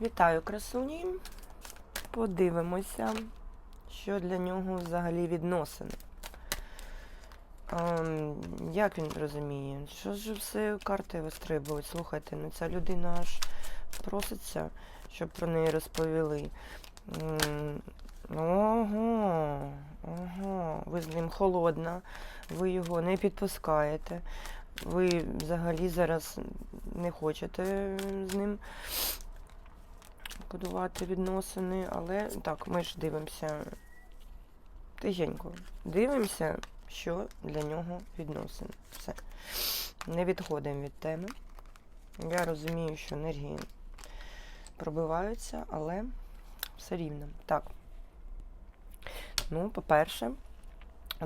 Вітаю, красуні. Подивимося, що для нього взагалі відносини. Ем, як він розуміє? Що ж все карти вистрибують? Слухайте, ну ця людина аж проситься, щоб про неї розповіли. Ого, ого, ви з ним холодна, ви його не підпускаєте. Ви взагалі зараз не хочете з ним будувати відносини, але так, ми ж дивимося тихенько. Дивимося, що для нього відносини. Все. Не відходимо від теми. Я розумію, що енергії пробиваються, але все рівно. Так. Ну, по-перше,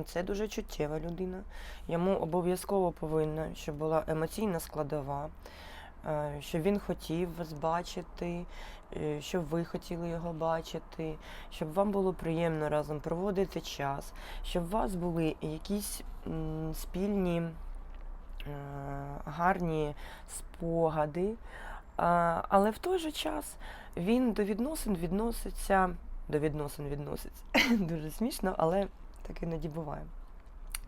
це дуже чуттєва людина. Йому обов'язково повинна, щоб була емоційна складова, е, щоб він хотів вас бачити, е, щоб ви хотіли його бачити, щоб вам було приємно разом проводити час, щоб у вас були якісь спільні е, гарні спогади. Але в той же час він до відносин відноситься. До відносин відноситься. Дуже смішно, але так іноді буває.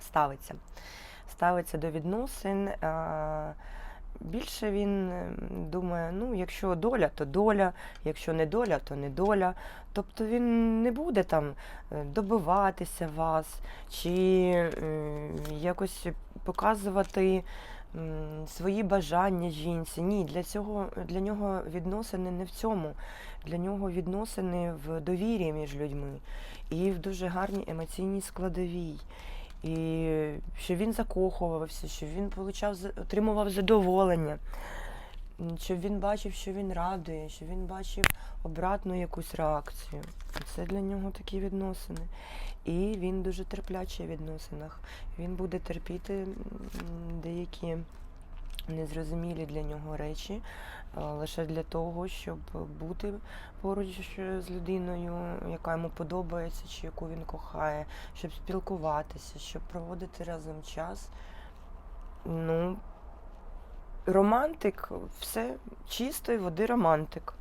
Ставиться. Ставиться до відносин. Більше він ем, думає, ну, якщо доля, то доля, якщо не доля, то не доля. Тобто він не буде там е, добиватися вас чи якось показувати свої бажання жінці. Ні, для цього для нього відносини не в цьому. Для нього відносини в довір'ї між людьми і в дуже гарній емоційній складовій. І що він закохувався, що він получав, отримував задоволення, що він бачив, що він радує, що він бачив обратну якусь реакцію. Це для нього такі відносини. І він дуже терплячий в відносинах. Він буде терпіти деякі незрозумілі для нього речі е, лише для того, щоб бути поруч з людиною, яка йому подобається, чи яку він кохає, щоб спілкуватися, щоб проводити разом час. Ну, романтик, все чистої води романтик.